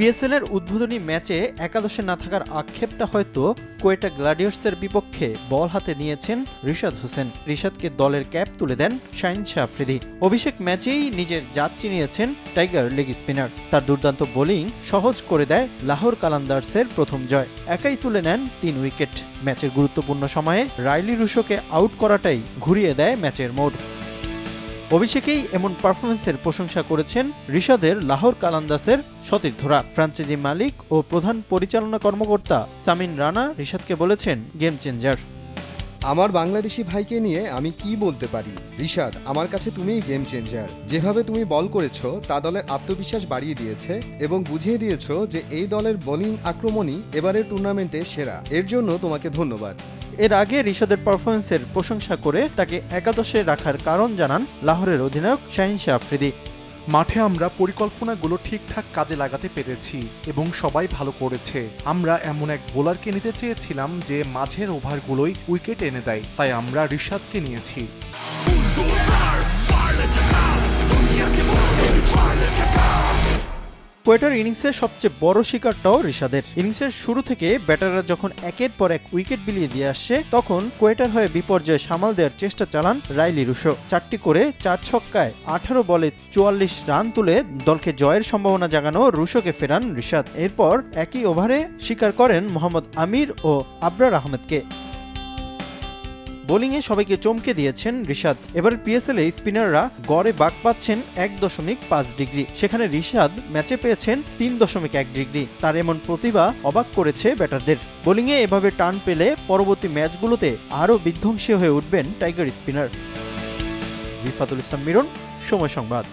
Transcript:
PSL এর উদ্বোধনী ম্যাচে একাদশে না থাকার আক্ষেপটা হয়তো কোয়েটা গ্লাডিয়ার্সের বিপক্ষে বল হাতে নিয়েছেন রিশাদ হোসেন। রিশাদকে দলের ক্যাপ তুলে দেন শাহিন শাহ আফ্রিদি। অভিষেক ম্যাচেই নিজের জাত চিনিয়েছেন টাইগার লেগ স্পিনার। তার দুর্দান্ত বোলিং সহজ করে দেয় লাহোর কালান্দার্সের প্রথম জয়। একাই তুলে নেন তিন উইকেট। ম্যাচের গুরুত্বপূর্ণ সময়ে রাইলি রুশোকে আউট করাটাই ঘুরিয়ে দেয় ম্যাচের মোড়। অভিষেকেই এমন পারফরমেন্সের প্রশংসা করেছেন ঋষাদের লাহোর কালান্দাসের সতীর্থরা। ফ্রাঞ্চাইজি মালিক ও প্রধান পরিচালনা কর্মকর্তা সামিন রানা ঋষাদকে বলেছেন গেম চেঞ্জার আমার বাংলাদেশি ভাইকে নিয়ে আমি কি বলতে পারি? রিশাদ, আমার কাছে তুমিই গেম চেঞ্জার যেভাবে তুমি বল করেছ, তা দলের আত্মবিশ্বাস বাড়িয়ে দিয়েছে এবং বুঝিয়ে দিয়েছ যে এই দলের বোলিং আক্রমণই এবারের টুর্নামেন্টে সেরা। এর জন্য তোমাকে ধন্যবাদ। এর আগে ঋষাদের পারফরমেন্সের প্রশংসা করে তাকে একাদশে রাখার কারণ জানান লাহোরের অধিনায়ক শাহিন শাহ আফ্রিদি। মাঠে আমরা পরিকল্পনাগুলো ঠিকঠাক কাজে লাগাতে পেরেছি এবং সবাই ভালো করেছে। আমরা এমন এক বোলারকে নিতে চেয়েছিলাম যে মাঝের ওভারগুলোই উইকেট এনে দেয় তাই আমরা রিশাদকে নিয়েছি। কোয়েটার ইনিংসের সবচেয়ে বড় শিকারটাও ঋষাদের ইনিংসের শুরু থেকে ব্যাটাররা যখন একের পর এক উইকেট বিলিয়ে দিয়ে আসছে তখন কোয়েটার হয়ে বিপর্যয় সামাল দেওয়ার চেষ্টা চালান রাইলি রুশো। চারটি করে চার ছক্কায় আঠারো বলে চুয়াল্লিশ রান তুলে দলকে জয়ের সম্ভাবনা জাগানো রুশোকে ফেরান ঋষাদ এরপর একই ওভারে শিকার করেন মোহাম্মদ আমির ও আবরার আহমেদকে। বোলিংয়ে সবাইকে চমকে দিয়েছেন ঋষাদ এবার পিএসএল এ স্পিনাররা গড়ে বাক পাচ্ছেন এক দশমিক পাঁচ ডিগ্রি। সেখানে ঋষাদ ম্যাচে পেয়েছেন তিন দশমিক এক ডিগ্রি। তার এমন প্রতিভা অবাক করেছে ব্যাটারদের। বোলিংয়ে এভাবে টান পেলে পরবর্তী ম্যাচগুলোতে আরও বিধ্বংসী হয়ে উঠবেন টাইগার স্পিনার। রিফাতুল ইসলাম মিরন, সময় সংবাদ।